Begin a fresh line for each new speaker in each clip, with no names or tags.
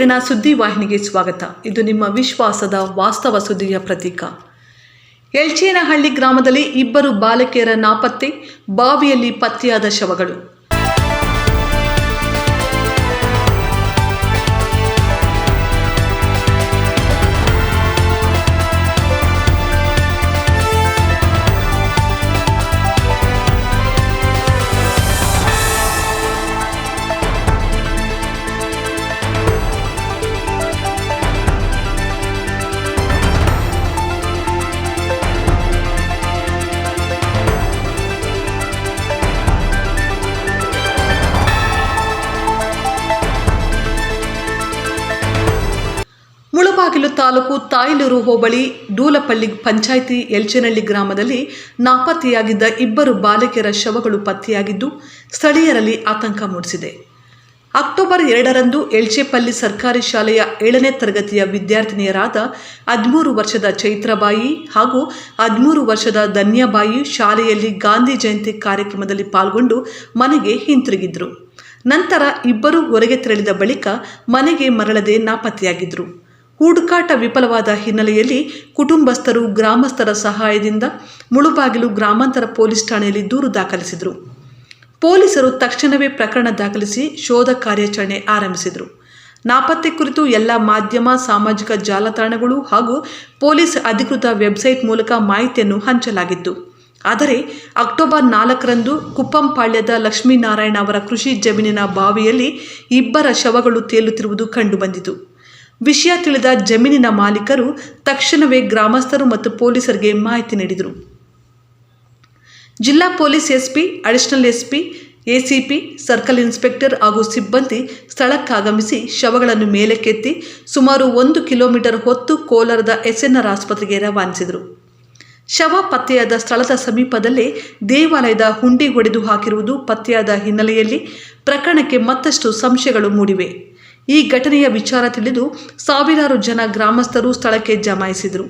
ಕಿರಣ ಸುದ್ದಿ ವಾಹಿನಿಗೆ ಸ್ವಾಗತ. ಇದು ನಿಮ್ಮ ವಿಶ್ವಾಸದ ವಾಸ್ತವ ಸುದ್ದಿಯ ಪ್ರತೀಕ. ಎಲ್ಚೇನಹಳ್ಳಿ ಗ್ರಾಮದಲ್ಲಿ ಇಬ್ಬರು ಬಾಲಕಿಯರ ನಾಪತ್ತೆ, ಬಾವಿಯಲ್ಲಿ ಪತ್ತೆಯಾದ ಶವಗಳು. ತಾಲೂಕು ತಾಯ್ಲೂರು ಹೋಬಳಿ ಡೂಲಪಳ್ಳಿ ಪಂಚಾಯಿತಿ ಎಲ್ಚೇನಹಳ್ಳಿ ಗ್ರಾಮದಲ್ಲಿ ನಾಪತ್ತೆಯಾಗಿದ್ದ ಇಬ್ಬರು ಬಾಲಕಿಯರ ಶವಗಳು ಪತ್ತೆಯಾಗಿದ್ದು ಸ್ಥಳೀಯರಲ್ಲಿ ಆತಂಕ ಮೂಡಿಸಿದೆ. ಅಕ್ಟೋಬರ್ ಎರಡರಂದು ಎಲ್ಚೇಪಲ್ಲಿ ಸರ್ಕಾರಿ ಶಾಲೆಯ ಏಳನೇ ತರಗತಿಯ ವಿದ್ಯಾರ್ಥಿನಿಯರಾದ ಹದಿಮೂರು ವರ್ಷದ ಚೈತ್ರಬಾಯಿ ಹಾಗೂ ಹದಿಮೂರು ವರ್ಷದ ಧನ್ಯಬಾಯಿ ಶಾಲೆಯಲ್ಲಿ ಗಾಂಧಿ ಜಯಂತಿ ಕಾರ್ಯಕ್ರಮದಲ್ಲಿ ಪಾಲ್ಗೊಂಡು ಮನೆಗೆ ಹಿಂತಿರುಗಿದ್ರು. ನಂತರ ಇಬ್ಬರು ಹೊರಗೆ ತೆರಳಿದ ಬಳಿಕ ಮನೆಗೆ ಮರಳದೆ ನಾಪತ್ತೆಯಾಗಿದ್ರು. ಹುಡುಕಾಟ ವಿಫಲವಾದ ಹಿನ್ನೆಲೆಯಲ್ಲಿ ಕುಟುಂಬಸ್ಥರು, ಗ್ರಾಮಸ್ಥರ ಸಹಾಯದಿಂದ ಮುಳುಬಾಗಿಲು ಗ್ರಾಮಾಂತರ ಪೊಲೀಸ್ ಠಾಣೆಯಲ್ಲಿ ದೂರು ದಾಖಲಿಸಿದರು. ಪೊಲೀಸರು ತಕ್ಷಣವೇ ಪ್ರಕರಣ ದಾಖಲಿಸಿ ಶೋಧ ಕಾರ್ಯಾಚರಣೆ ಆರಂಭಿಸಿದರು. ನಾಪತ್ತೆ ಕುರಿತು ಎಲ್ಲ ಮಾಧ್ಯಮ, ಸಾಮಾಜಿಕ ಜಾಲತಾಣಗಳು ಹಾಗೂ ಪೊಲೀಸ್ ಅಧಿಕೃತ ವೆಬ್ಸೈಟ್ ಮೂಲಕ ಮಾಹಿತಿಯನ್ನು ಹಂಚಲಾಗಿತ್ತು. ಆದರೆ ಅಕ್ಟೋಬರ್ ನಾಲ್ಕರಂದು ಕುಪ್ಪಂಪಾಳ್ಯದ ಲಕ್ಷ್ಮೀನಾರಾಯಣ ಅವರ ಕೃಷಿ ಜಮೀನಿನ ಬಾವಿಯಲ್ಲಿ ಇಬ್ಬರ ಶವಗಳು ತೇಲುತ್ತಿರುವುದು ಕಂಡುಬಂದಿತು. ವಿಷಯ ತಿಳಿದ ಜಮೀನಿನ ಮಾಲೀಕರು ತಕ್ಷಣವೇ ಗ್ರಾಮಸ್ಥರು ಮತ್ತು ಪೊಲೀಸರಿಗೆ ಮಾಹಿತಿ ನೀಡಿದರು. ಜಿಲ್ಲಾ police SP, additional SP, ACP, circle inspector ಹಾಗೂ ಸಿಬ್ಬಂದಿ ಸ್ಥಳಕ್ಕಾಗಮಿಸಿ ಶವಗಳನ್ನು ಮೇಲಕ್ಕೆತ್ತಿ ಸುಮಾರು ಒಂದು ಕಿಲೋಮೀಟರ್ ಹೊತ್ತು ಕೋಲಾರದ ಎಸ್ಎನ್ಆರ್ ಆಸ್ಪತ್ರೆಗೆ ರವಾನಿಸಿದರು. ಶವ ಪತ್ತೆಯಾದ ಸ್ಥಳದ ಸಮೀಪದಲ್ಲೇ ದೇವಾಲಯದ ಹುಂಡಿ ಹೊಡೆದು ಹಾಕಿರುವುದು ಪತ್ತೆಯಾದ ಹಿನ್ನೆಲೆಯಲ್ಲಿ ಪ್ರಕರಣಕ್ಕೆ ಮತ್ತಷ್ಟು ಸಂಶಯಗಳು ಮೂಡಿವೆ. ಈ ಘಟನೆಯ ವಿಚಾರ ತಿಳಿದು ಸಾವಿರಾರು ಜನ ಗ್ರಾಮಸ್ಥರು ಸ್ಥಳಕ್ಕೆ ಜಮಾಯಿಸಿದರು.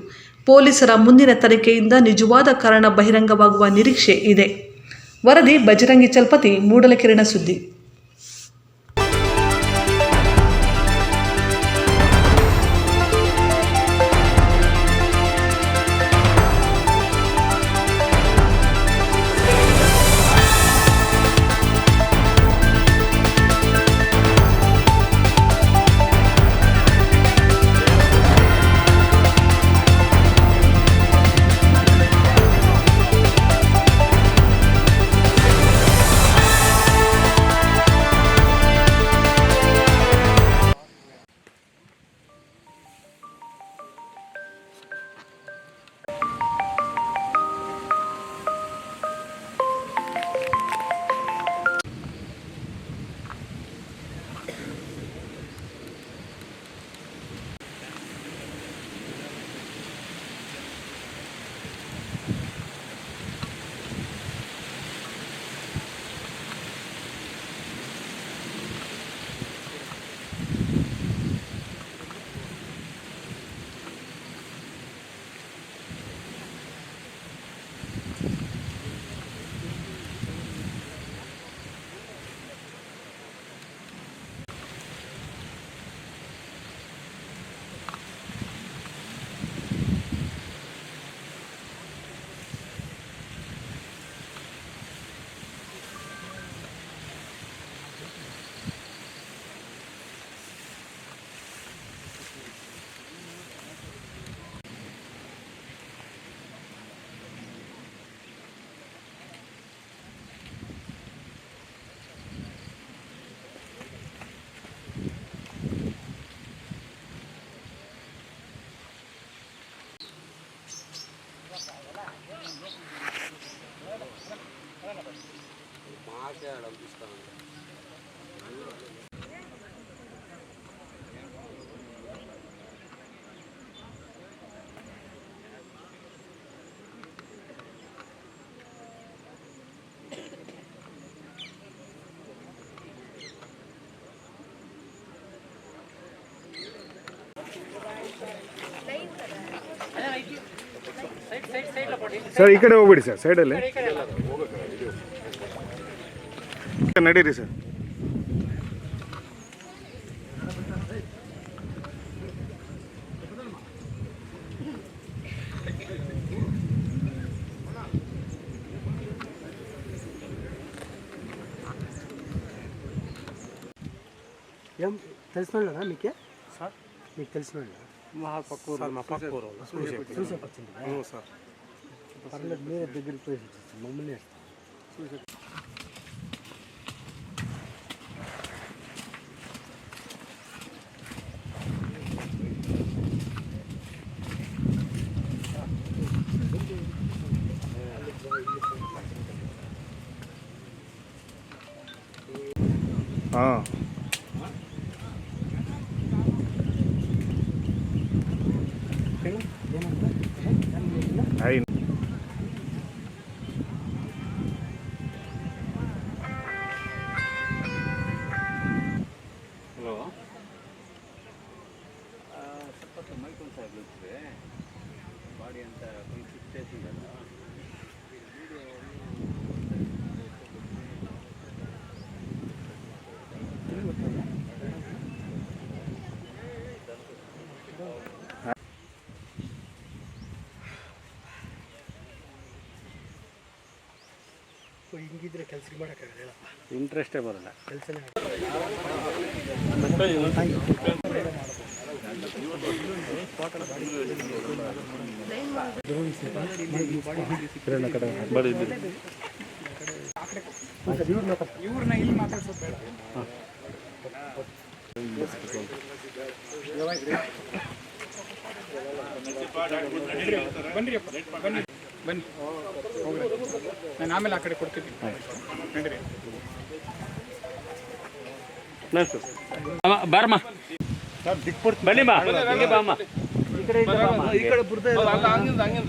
ಪೊಲೀಸರ ಮುಂದಿನ ತನಿಖೆಯಿಂದ ನಿಜವಾದ ಕಾರಣ ಬಹಿರಂಗವಾಗುವ ನಿರೀಕ್ಷೆ ಇದೆ. ವರದಿ ಬಜರಂಗಿ ಚಲ್ಪತಿ, ಮೂಡಲಕಿರಣ ಸುದ್ದಿ.
ಸರ್ ಈ ಕಡೆ ಹೋಗ್ಬಿಡಿ ಸರ್ ಸೈಡಲ್ಲಿ ನಡೀರಿ ಸರ್.
ಏನ್ ತಿಳಿಸ್ ನೋಡೋಣ
ನಿಕ್ಕೆ
ಸರ್. ನೀವು
ತಿಳಿಸ್ ನೋಡೋಣ ಮಹಾ ಪಕ್ಕೂರು ಮಹಾ
ಪಕ್ಕೂರು ಸೂಸೆ
ಸೂಸೆ ಹ್ಞೂ ಸರ್.
పర్లేదు మీరే దగ్గరికి పోయి వచ్చేసి మమ్మల్ని
ಹಾಂ
ಹಿಂಗಿದ್ರೆ ಕೆಲ್ಸಕ್ಕೆ ಮಾಡೋಕ್ಕಾಗಲ್ಲ ಹೇಳಪ್ಪ.
ಇಂಟ್ರೆಸ್ಟೇ ಬರಲ್ಲ.
ಕೆಲಸನೇ
ಇವ್ರನ್ನ ಇಲ್ಲಿ ಮಾತಾಡ್ಸೋದು ಬೇಡ. ಬನ್ರಿ ಅಪ್ಪ. ಬನ್ನಿ ಬನ್ನಿ ಹೋಗ್ರಿ ನಾನು ಆಮೇಲೆ ಆ ಕಡೆ ಕೊಡ್ತೀನಿ ನಡೀರಿ
ಬಾರಮ್ಮ ಬನ್ನಿ ಬಾ ಹಿಂಗೆ ಬಾಮ್ಮ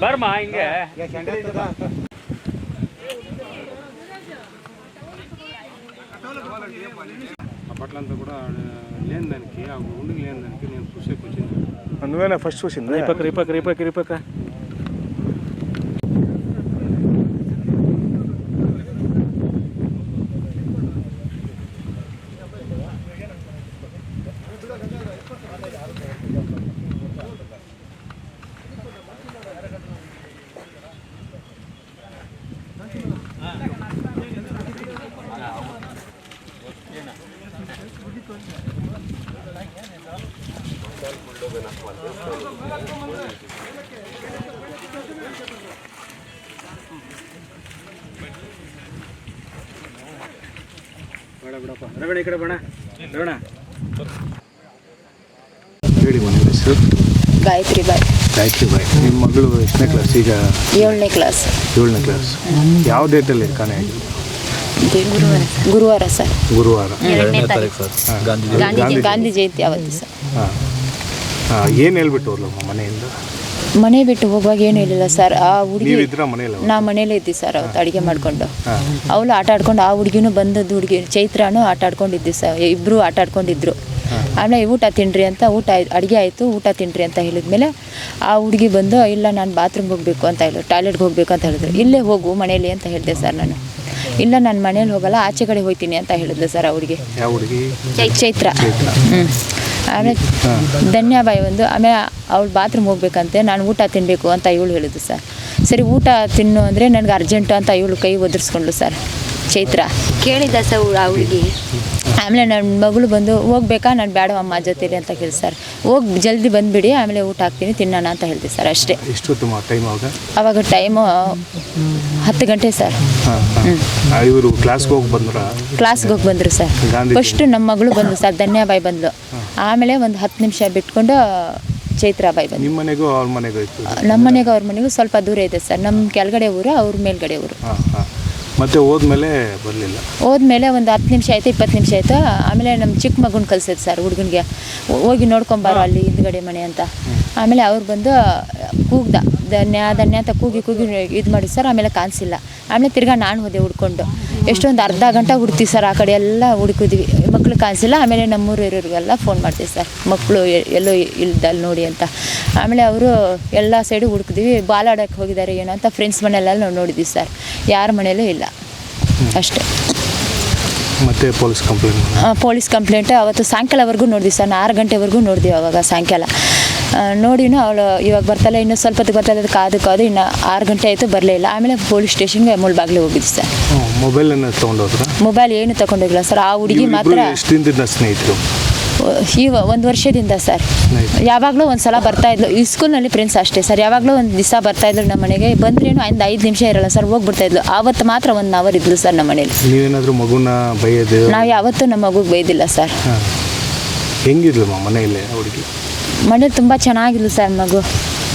ಬರ್ಮ ಹಿಂಗೆ
అప్పట్లంతా కూడా లేని దానికి ఆ ఉండికి లేని దానికి నేను చూసేకి వచ్చింది
నువ్వేనా ఫస్ట్ చూసింది
రేపక్క రేపక్క రేపక్క రేపక్క
ಬೇಡ ಬಿಡಪ್ಪ. ರಗಣ ಈ ಕಡೆ ರಗಣ
ಹೇಳಿ ಮನೆ ಹೆಸರು?
ಗಾಯತ್ರಿ ಬಾಯ್.
ಗಾಯತ್ರಿ ಬಾಯ್. ನಿಮ್ಮ ಮಗಳು ಎಷ್ಟನೇ ಕ್ಲಾಸ್ ಈಗ
ಏಳನೇ ಕ್ಲಾಸ್
ಏಳನೇ ಕ್ಲಾಸ್ ಯಾವ ಡೇಟಲ್ಲಿ ಕಾಣೆ ಆಗಿದ್ದು
ಗುರುವಾರ ಗುರುವಾರ ಸರ್.
ಗುರುವಾರ.
ಗಾಂಧಿ ಗಾಂಧಿ ಜಯಂತಿ ಅವತ್ತು ಸರ್?
ಹಾಂ. ಹಾಂ ಏನು ಹೇಳ್ಬಿಟ್ಟು ಹೋದ್ಲಮ್ಮ ಮನೆಯಿಂದ?
ಮನೆ ಬಿಟ್ಟು ಹೋಗುವಾಗ ಏನು ಇರಲಿಲ್ಲ ಸರ್ ಆ ಹುಡುಗಿ ನಾ ಮನೇಲೇ ಇದ್ದಿ ಸರ್ ಅವತ್ತು ಅಡುಗೆ ಮಾಡಿಕೊಂಡು. ಅವಳು ಆಟ ಆಡ್ಕೊಂಡು ಆ ಹುಡುಗಿನೂ ಬಂದದ್ದು ಹುಡುಗಿ ಚೈತ್ರಾನು ಆಟ ಆಡ್ಕೊಂಡಿದ್ದಿ ಸರ್ ಇಬ್ಬರು ಆಟ ಆಡ್ಕೊಂಡಿದ್ರು. ಆಮೇಲೆ ಊಟ ತಿನ್ನಿರಿ ಅಂತ ಊಟ ಅಡುಗೆ ಆಯಿತು ಊಟ ತಿನ್ನಿರಿ ಅಂತ ಹೇಳಿದ್ಮೇಲೆ ಆ ಹುಡುಗಿ ಬಂದು ಇಲ್ಲ ನಾನು ಬಾತ್ರೂಮ್ಗೆ ಹೋಗಬೇಕು ಅಂತ ಹೇಳಿದ್ರು ಟಾಯ್ಲೆಟ್ಗೆ ಹೋಗಬೇಕು ಅಂತ ಹೇಳಿದ್ರು. ಇಲ್ಲೇ ಹೋಗು ಮನೇಲಿ ಅಂತ ಹೇಳಿದೆ ಸರ್ ನಾನು. ಇಲ್ಲ ನಾನು ಮನೇಲಿ ಹೋಗಲ್ಲ ಆಚೆ ಕಡೆ ಹೋಗ್ತೀನಿ ಅಂತ ಹೇಳಿದ್ಲು ಸರ್ ಆ ಹುಡುಗಿ. ಚೈತ್ರ. ಹ್ಞೂ ಆಮೇಲೆ ಧನ್ಯಬಾಯಿ ಒಂದು. ಆಮೇಲೆ ಅವಳು ಬಾತ್ರೂಮ್ ಹೋಗ್ಬೇಕಂತೆ ನಾನು ಊಟ ತಿನ್ನಬೇಕು ಅಂತ ಇವಳು ಹೇಳಿದ್ದು ಸರ್ ಸರಿ ಊಟ ತಿನ್ನು ಅಂದರೆ ನನಗೆ ಅರ್ಜೆಂಟು ಅಂತ ಇವಳು ಕೈ ಒದರ್ಸ್ಕೊಂಡ್ಳು ಸರ್ ಚೈತ್ರ.
ಕೇಳಿದ್ದ ಸರ್ ಅವಳಿಗೆ
ಆಮೇಲೆ ನನ್ನ ಮಗಳು ಬಂದು ಹೋಗ್ಬೇಕಾ? ನಾನು ಬೇಡ ಅಮ್ಮ ಜೊತೆಲಿ ಅಂತ ಕೇಳಿ ಸರ್ ಹೋಗಿ ಜಲ್ದಿ ಬಂದುಬಿಡಿ ಆಮೇಲೆ ಊಟ ಹಾಕ್ತೀನಿ ತಿನ್ನೋಣ ಅಂತ ಹೇಳಿದೆ ಸರ್ ಅಷ್ಟೇ.
ಎಷ್ಟು ಟೈಮ್ ಅವಾಗ?
ಅವಾಗ ಟೈಮು ಹತ್ತು ಗಂಟೆ ಸರ್
ಕ್ಲಾಸ್ಗೆ ಹೋಗಿ ಬಂದ್ರ?
ಕ್ಲಾಸ್ಗೆ ಹೋಗಿ ಬಂದರು ಸರ್ ಫಸ್ಟ್ ನಮ್ಮ ಮಗಳು ಬಂದು ಸರ್ ಧನ್ಯಬಾಯಿ ಬಂದ್ಲು. ಆಮೇಲೆ ಒಂದು ಹತ್ತು ನಿಮಿಷ ಬಿಟ್ಕೊಂಡು ಚೈತ್ರಾಬಾಯಿ ಬಂದು
ನಿಮ್ಮ ಮನೆಗೂ ಅವ್ರ ಮನೆಗೂ ಇತ್ತು?
ನಮ್ಮ ಮನೆಗೂ ಅವ್ರ ಮನೆಗೂ ಸ್ವಲ್ಪ ದೂರ ಇದೆ ಸರ್. ನಮ್ಮ ಕೆಳಗಡೆ ಊರು ಅವ್ರ ಮೇಲ್ಗಡೆ ಊರು.
ಹಾಂ ಹಾಂ. ಮತ್ತೆ ಹೋದ್ಮೇಲೆ ಬರಲಿಲ್ಲ?
ಹೋದ್ಮೇಲೆ ಒಂದು ಹತ್ತು ನಿಮಿಷ ಆಯಿತು ಇಪ್ಪತ್ತು ನಿಮಿಷ ಆಯಿತು. ಆಮೇಲೆ ನಮ್ಮ ಚಿಕ್ಕ ಮಗುನ ಕಲ್ಸೈತೆ ಸರ್ ಹುಡುಗನಿಗೆ. ಹೋಗಿ ನೋಡ್ಕೊಂಬಾರೋ ಅಲ್ಲಿ ಹಿಂದ್ಗಡೆ ಮನೆ ಅಂತ. ಆಮೇಲೆ ಅವ್ರು ಬಂದು ಕೂಗ್ದ. ಧನ್ಯ ಧನ್ಯ ಅಂತ ಕೂಗಿ ಕೂಗಿ ಇದು ಮಾಡಿ ಸರ್ ಆಮೇಲೆ ಕಾಣಿಸಿಲ್ಲ. ಆಮೇಲೆ ತಿರ್ಗಾ ನಾನು ಹೋದೆ ಹುಡ್ಕೊಂಡು. ಎಷ್ಟೊಂದು ಅರ್ಧ ಗಂಟೆ ಹುಡ್ತೀವಿ ಸರ್ ಆ ಕಡೆ ಎಲ್ಲ ಹುಡುಕಿದ್ವಿ. ಮಕ್ಳು ಕಾಣಿಸಿಲ್ಲ ಆಮೇಲೆ ನಮ್ಮೂರು ಇರೋರಿಗೆಲ್ಲ ಫೋನ್ ಮಾಡ್ತೀವಿ ಸರ್. ಮಕ್ಕಳು ಎಲ್ಲೋ ಇಲ್ದಲ್ಲಿ ನೋಡಿ ಅಂತ. ಆಮೇಲೆ ಅವರು ಎಲ್ಲ ಸೈಡು ಹುಡುಕಿದ್ವಿ. ಬಾಲಾಡೋಕ್ಕೆ ಹೋಗಿದ್ದಾರೆ ಏನೋ ಅಂತ ಫ್ರೆಂಡ್ಸ್ ಮನೆಯಲ್ಲೆಲ್ಲ ನಾವು ನೋಡಿದ್ವಿ ಸರ್. ಯಾರ ಮನೇಲೂ ಇಲ್ಲ. ಅಷ್ಟೇ.
ಮತ್ತೆ ಪೊಲೀಸ್ ಕಂಪ್ಲೇಂಟ್?
Police complaint. ಅವತ್ತು ಸಾಯಂಕಾಲವರೆಗೂ ನೋಡಿದ್ವಿ ಸರ್. ಆರು ಗಂಟೆವರೆಗೂ ನೋಡಿದ್ವಿ ಅವಾಗ ಸಾಯಂಕಾಲ. ನೋಡಿನೂ ಅವಳು ಇವಾಗ ಬರ್ತಾಳೆ ಇನ್ನೂ ಸ್ವಲ್ಪ ಹೊತ್ತಿಗೆ ಬರ್ತಾಳೆ ಅದು ಕಾದು ಕಾದು ಇನ್ನು ಆರು ಗಂಟೆ ಆಯಿತು ಬರಲೇ ಇಲ್ಲ. ಆಮೇಲೆ ಪೊಲೀಸ್ ಸ್ಟೇಷನ್ಗೆ ಮುಳ್ಬಾಗ್ಲಿ ಹೋಗಿದ್ದು ಸರ್.
ಮೊಬೈಲ್ ತಗೊಂಡೋದ್ರ?
ಮೊಬೈಲ್ ಏನು ತಗೊಂಡೋಗಿಲ್ಲ ಸರ್. ಆ ಹುಡುಗಿ ಮಾತ್ರ
ಸ್ನೇಹಿತರು?
ಈ ಒಂದು ವರ್ಷದಿಂದ ಸರ್. ಯಾವಾಗಲೂ ಒಂದು ಸಲ ಬರ್ತಾ ಇದ್ಲು. ಈ ಸ್ಕೂಲ್ನಲ್ಲಿ ಫ್ರೆಂಡ್ಸ್ ಅಷ್ಟೇ ಸರ್. ಯಾವಾಗಲೂ ಒಂದು ದಿವಸ ಬರ್ತಾ ಇದ್ರು ನಮ್ಮ ಮನೆಗೆ. ಬಂದ್ರೇನು ಐದು ಐದು ನಿಮಿಷ ಇರಲ್ಲ ಸರ್. ಹೋಗ್ಬಿಡ್ತಾ ಇದ್ಲು. ಆವತ್ತು ಮಾತ್ರ ಒಂದು ಅವರ್ ಇದ್ಲು ಸರ್ ನಮ್ಮ ಮನೇಲಿ.
ನೀವೇನಾದರೂ ಮಗುನ ಬೈಯೋದು
ನಾವು ಯಾವತ್ತೂ ನಮ್ಮ ಮಗುಗೆ ಬೈದಿಲ್ಲ ಸರ್.
ಹೆಂಗಿದ್ಲು ಮನೆಯಲ್ಲೇ ಹುಡುಗಿ?
ಮನೇಲಿ ತುಂಬ ಚೆನ್ನಾಗಿಲ್ಲ ಸರ್ ಮಗು.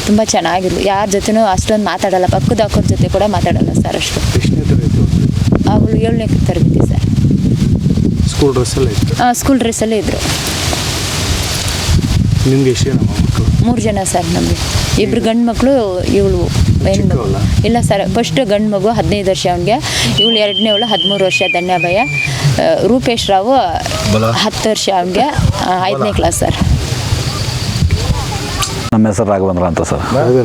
ತುಂಬ ಚೆನ್ನಾಗಿಲ್ಲ. ಯಾರ ಜೊತೆನೂ ಅಷ್ಟೊಂದು ಮಾತಾಡಲ್ಲ. ಪಕ್ಕದ ಅಕ್ಕರ ಜೊತೆ ಕೂಡ ಮಾತಾಡಲ್ಲ ಸರ್ ಅಷ್ಟು? ಅವಳು ಏಳನೇ ತರಗತಿ ಸರ್
ಸ್ಕೂಲ್ ಡ್ರೆಸ್ ಹಾಂ
ಸ್ಕೂಲ್ ಡ್ರೆಸ್ಸಲ್ಲೇ ಇದ್ದರು
ನಿಮ್ಗೆ ಎಷ್ಟು ನಮ್ಮ ಮಕ್ಕಳು?
ಮೂರು ಜನ ಸರ್ ನಮಗೆ. ಇಬ್ಬರು ಗಂಡು ಮಕ್ಕಳು ಇವಳು ಹೆಣ್ಣು? ಇಲ್ಲ ಸರ್ ಫಸ್ಟ್ ಗಂಡು ಮಗು ಹದಿನೈದು ವರ್ಷ ಅವನಿಗೆ. ಇವಳು ಎರಡನೇ ಅವಳು ಹದಿಮೂರು ವರ್ಷ ಧನ್ಯಭಯ. ರೂಪೇಶ್ ರಾವು ಹತ್ತು ವರ್ಷ ಅವನಿಗೆ ಐದನೇ ಕ್ಲಾಸ್ ಸರ್
ನಮ್ಮ ಹೆಸರು ರಾಘವೇಂದ್ರ ಅಂತ ಸರ್.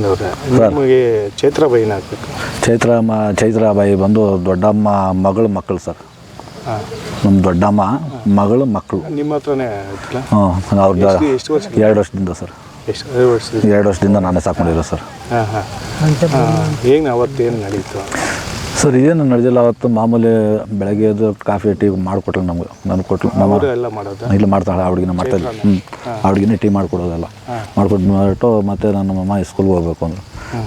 ಅವರೇ. ನಿಮಗೆ ಚೈತ್ರ ಬೈನ ಹಾಕ್ಬೇಕು
ಚೈತ್ರ ಮ ಚೈತ್ರಾಬಾಯಿ ಬಂದು ದೊಡ್ಡಮ್ಮ ಮಗಳು ಮಕ್ಕಳು ಸರ್. ನಮ್ಮ ದೊಡ್ಡಮ್ಮ ಮಗಳು ಮಕ್ಕಳು.
ನಿಮ್ಮ ಹತ್ರನೇ
ಹ್ಞೂ
ಎಷ್ಟು
ಎರಡು ವರ್ಷದಿಂದ ಸರ್.
ಎಷ್ಟು ಎರಡು ವರ್ಷದ
ಎರಡು ವರ್ಷದಿಂದ ನಾನೇ ಸಾಕೊಂಡಿರೋ ಸರ್.
ಹಾಂ ಹಾಂ. ಏನು ಅವತ್ತೇನು ನಡೀತು?
ಸರ್ ಏನು ನಡೆದಿಲ್ಲ ಅವತ್ತು ಮಾಮೂಲಿ ಬೆಳಗ್ಗೆ ಎದ್ದು ಕಾಫಿ ಟೀ ಮಾಡಿಕೊಟ್ಲು ನಮ್ಗೆ ನನಗೆ ಕೊಟ್ಲು. ನಮ್ಮ ಇಲ್ಲ ಮಾಡ್ತಾಳೆ ಆ ಹುಡುಗಿನ ಮಾಡ್ತಾ ಇಲ್ಲ. ಹ್ಞೂ ಹುಡುಗಿನ ಟೀ ಮಾಡಿಕೊಡೋದೆಲ್ಲ. ಮಾಡ್ಕೊಟ್ಬಿಟ್ಟು ಮತ್ತೆ ನನ್ನ ಅಮ್ಮ ಸ್ಕೂಲ್ಗೆ ಹೋಗ್ಬೇಕು ಅಂದರು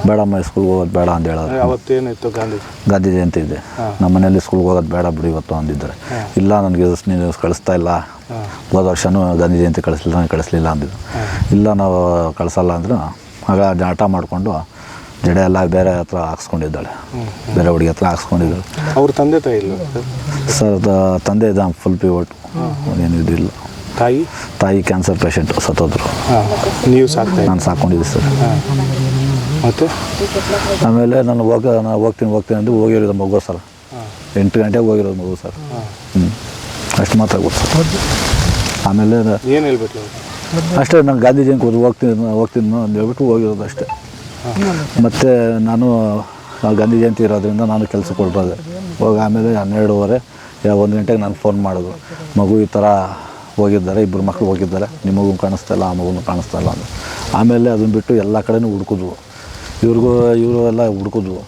ಬೇಡಮ್ಮ ಸ್ಕೂಲ್ಗೆ ಹೋಗೋದು ಬೇಡ ಅಂತ ಹೇಳೋದು.
ಅವತ್ತೇನಿತ್ತು ಗಾಂಧಿ
ಗಾಂಧಿ ಜಯಂತಿ ಇದೆ. ನಮ್ಮ ಮನೇಲಿ ಸ್ಕೂಲ್ಗೆ ಹೋಗೋದು ಬೇಡ ಬಿಡಿ ಇವತ್ತು ಅಂದಿದ್ದಾರೆ. ಇಲ್ಲ ನನಗೆ ನೀನು ಕಳಿಸ್ತಾ ಇಲ್ಲ. ಹೋದ ವರ್ಷನೂ ಗಾಂಧಿ ಜಯಂತಿ ಕಳಿಸ್ಲಿಲ್ಲ ನಾನು ಕಳಿಸ್ಲಿಲ್ಲ ಅಂದಿದ್ದು. ಇಲ್ಲ ನಾವು ಕಳಿಸಲ್ಲ ಅಂದ್ರೆ ಆಗ ಆಟ ಮಾಡಿಕೊಂಡು ಜಡೆ ಎಲ್ಲ ಬೇರೆ ಹತ್ರ ಹಾಕ್ಸ್ಕೊಂಡಿದ್ದಾಳೆ. ಬೇರೆ ಹುಡುಗಿ ಹತ್ರ ಹಾಕ್ಸ್ಕೊಂಡಿದ್ದಾಳೆ.
ಅವ್ರ ತಂದೆ ತಾಯಿ ಇಲ್ಲ?
ಸರ್ ತಂದೆ ಇದ್ದ ಫುಲ್ ಪಿವಟ್ ಏನು ಇದಿಲ್ಲ.
ತಾಯಿ?
ತಾಯಿ ಕ್ಯಾನ್ಸರ್ ಪೇಷಂಟ್ ಸತ್ತೋದ್ರು.
ನೀವು ಸಾಕ್ತಾ
ನಾನು ಸಾಕೊಂಡಿದ್ದೆ ಸರ್.
ಮತ್ತೆ?
ಆಮೇಲೆ ನಾನು ಹೋಗ ನಾನು ಹೋಗ್ತೀನಿ ಹೋಗ್ತೀನಿ ಅಂತ ಹೋಗಿರೋದು ಮಗು ಸರ್. ಎಂಟು ಗಂಟೆಗೆ ಹೋಗಿರೋದು ಮಗು ಸರ್. ಹ್ಞೂ ಅಷ್ಟು ಮಾತ್ರ ಗೊತ್ತು ಸರ್. ಆಮೇಲೆ
ಏನು ಹೇಳ್ಬೇಕು
ಅಷ್ಟೇ ನಾನು ಗಾಂಧೀಜಿ ಹೋಗ್ತೀನಿ ಹೋಗ್ತೀನಿ ಅಂತ ಹೇಳ್ಬಿಟ್ಟು ಹೋಗಿರೋದು ಅಷ್ಟೇ. ಮತ್ತು ನಾನು ಗಾಂಧಿ ಜಯಂತಿ ಇರೋದ್ರಿಂದ ನಾನು ಕೆಲಸ ಕೊಡ್ಬೋದು ಹೋಗಿ ಆಮೇಲೆ ಹನ್ನೆರಡುವರೆ ಒಂದು ಗಂಟೆಗೆ ನಾನು ಫೋನ್ ಮಾಡೋದು. ಮಗು ಈ ಥರ ಹೋಗಿದ್ದಾರೆ ಇಬ್ಬರು ಮಕ್ಕಳು ಹೋಗಿದ್ದಾರೆ. ನಿಮ್ಮ ಮಗು ಕಾಣಿಸ್ತಾ ಇಲ್ಲ, ಆ ಮಗು ಕಾಣಿಸ್ತಾ ಇಲ್ಲ ಆಮೇಲೆ ಅದನ್ನು ಬಿಟ್ಟು ಎಲ್ಲ ಕಡೆನೂ ಹುಡುಕಿದ್ವು. ಇವ್ರಿಗೂ, ಇವರು ಎಲ್ಲ ಹುಡುಕಿದ್ವು.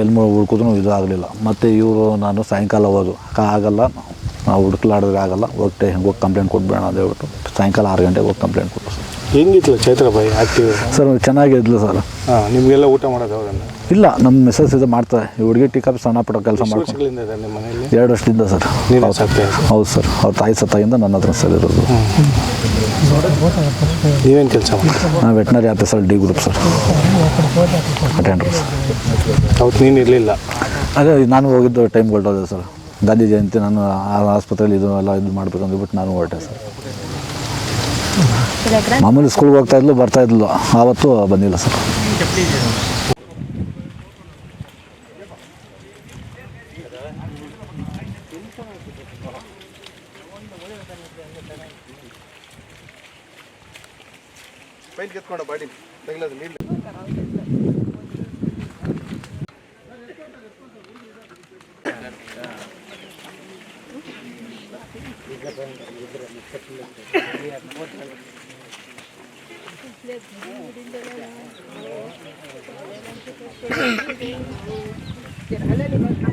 ಎಲ್ಲಿ ಹುಡುಕಿದ್ರು ಇದು ಆಗಲಿಲ್ಲ. ಮತ್ತು ಇವರು, ನಾನು ಸಾಯಂಕಾಲ ಹೋದು. ಆಗಲ್ಲ ನಾವು. ಹುಡುಕ್ಲಾಡಿದ್ರೆ ಆಗಲ್ಲ. ಹೋಗ್ತೆ ಹೋಗಿ ಕಂಪ್ಲೇಂಟ್ ಕೊಟ್ಬೇಡ ಅಂತ ಹೇಳ್ಬಿಟ್ಟು ಸಾಯಂಕಾಲ ಆರು ಗಂಟೆಗೆ ಹೋಗಿ ಕಂಪ್ಲೇಂಟ್ ಕೊಟ್ಟು
ಹೆಂಗಿತ್ತು ಚೈತ್ರ ಬಾಯಿ ಆಕ್ಟಿವ್?
Sir ಚೆನ್ನಾಗಿದ್ಲು sir.
ಹಾಂ ನಿಮಗೆಲ್ಲ ಊಟ ಮಾಡೋದು ಅವರನ್ನು
ಇಲ್ಲ ನಮ್ಮ ಮೆಸೇಜ್ ಇದು ಮಾಡ್ತಾರೆ. ಈ ಹುಡುಗಿ ಟೀ ಕಾಫಿ ಸಣ್ಣ ಪುಟ್ಟ ಕೆಲಸ ಮಾಡ್ಕೊಂಡು.
ವರ್ಷಗಳಿಂದ ಇದೆ ನಿಮ್ಮ ಮನೆಯಲ್ಲಿ?
ಎರಡು ವರ್ಷದಿಂದ ಸರ್.
ನೀವು
ಹೌದು. ಹೌದು ಸರ್. ಅವ್ರ ತಾಯಿ ಸತ್ತಾಗಿಂದ ನನ್ನ ಹತ್ರ ಸರ್ ಇರೋದು.
ನೀವೇನು ಕೆಲಸ
ನಾವು veterinary officer D group sir. Attender sir
ಅವತ್ತು ನೀನು ಇರಲಿಲ್ಲ.
ಅದೇ ನಾನು ಹೋಗಿದ್ದು ಟೈಮ್ ಹೊರಟೋದೆ ಸರ್. ಗಾಂಧಿ ಜಯಂತಿ ನಾನು ಆ ಆಸ್ಪತ್ರೆಯಲ್ಲಿ ಇದು ಎಲ್ಲ ಇದು ಮಾಡಬೇಕು ಅಂದ್ಬಿಟ್ಟು ನಾನು ಹೊರಟೆ ಸರ್. ಮಾಮೂಲಿ ಸ್ಕೂಲ್ಗೆ ಹೋಗ್ತಾ ಇದ್ಲು ಬರ್ತಾ ಇದ್ಲು. ಆವತ್ತು ಬಂದಿಲ್ಲ ಸರ್
เจ็ดอะไรเลยมั้ง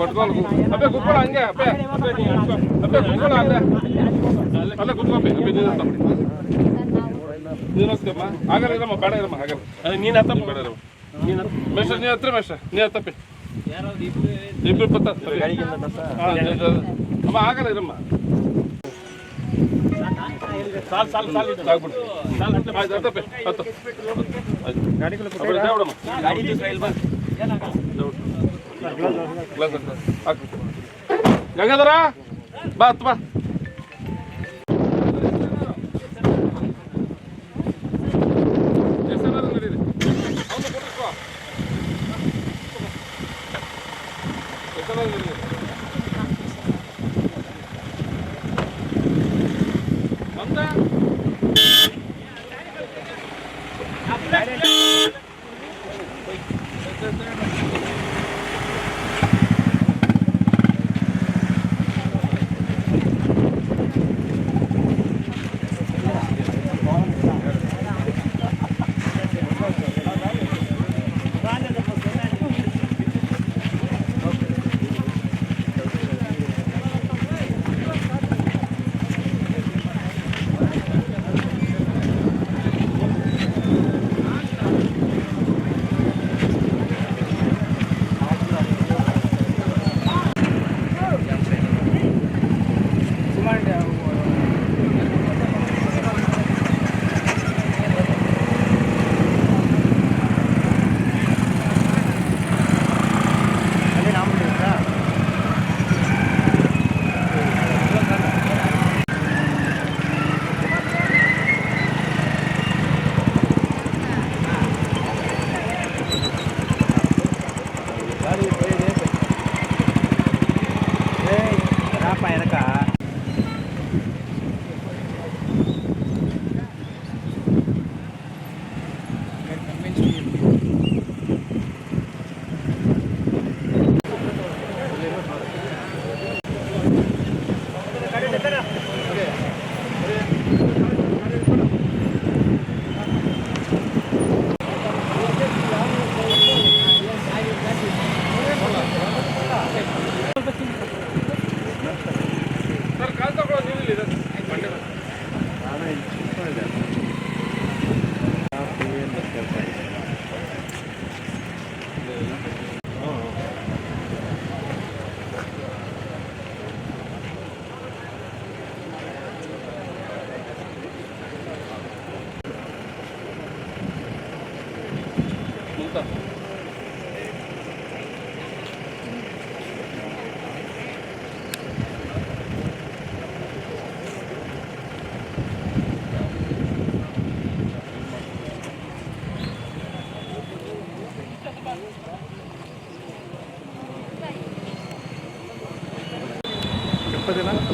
ಪಟ್ಕೊಂಡು ಅಬ್ಬೆ ಕುತ್ಕೊಳ ಹಂಗೆ ಅಬ್ಬೆ ಅಬ್ಬೆ ಕುತ್ಕೊಳ್ಳೋ ಅಲ್ಲೇ ಅಲ್ಲೇ ಕುತ್ಕೋ ಅಬ್ಬೆ ನೀನು ನೀನು ಹತ್ತಮ್ಮ ಆಗಲ್ಲ ಇರಮ್ಮ ಬೇಡ ಇರಮ್ಮ ಆಗಲ್ಲ ಅದೇ ನೀನು ಹತ್ತಮ್ಮ ಬೇಡ ಇರಮ್ಮ. ನೀನು ಮೇಷ ಮೇಷ್ಟ್ರ ನೀ ಹತ್ರ ಮೇಷ ನೀ ಹತ್ತಪ್ಪೆ ಇಬ್ಬರು ಪತ್ತ ಅಮ್ಮ ಆಗಲ್ಲ ಇರಮ್ಮ. ಸಾಲ್ ಸಾಲ್ ಸಾಲ್ ಇದೆ. ಸಾಲ್ ಹತ್ತಪ್ಪೆ, ಹತ್ತು. ಆಯ್ತು. ಅಬ್ಬರ ದೇವ್ರಮ್ಮ. ಗಂಗಾಧರ ಬಾ ಬಾ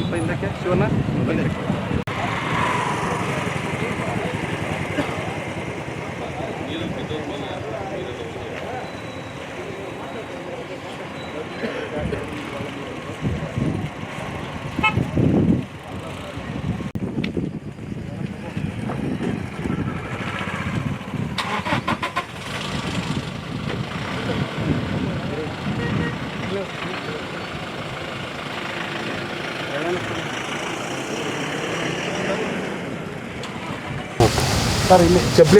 ಎಪ್ಪದಿನ ಸ್ವಲ್ಪ ಹಿಂದಕ್ಕೆ ಶಿವನ ಬನ್ನಿ ಸರ್ ಇಲ್ಲಿ ಚಪ್ಪಲಿ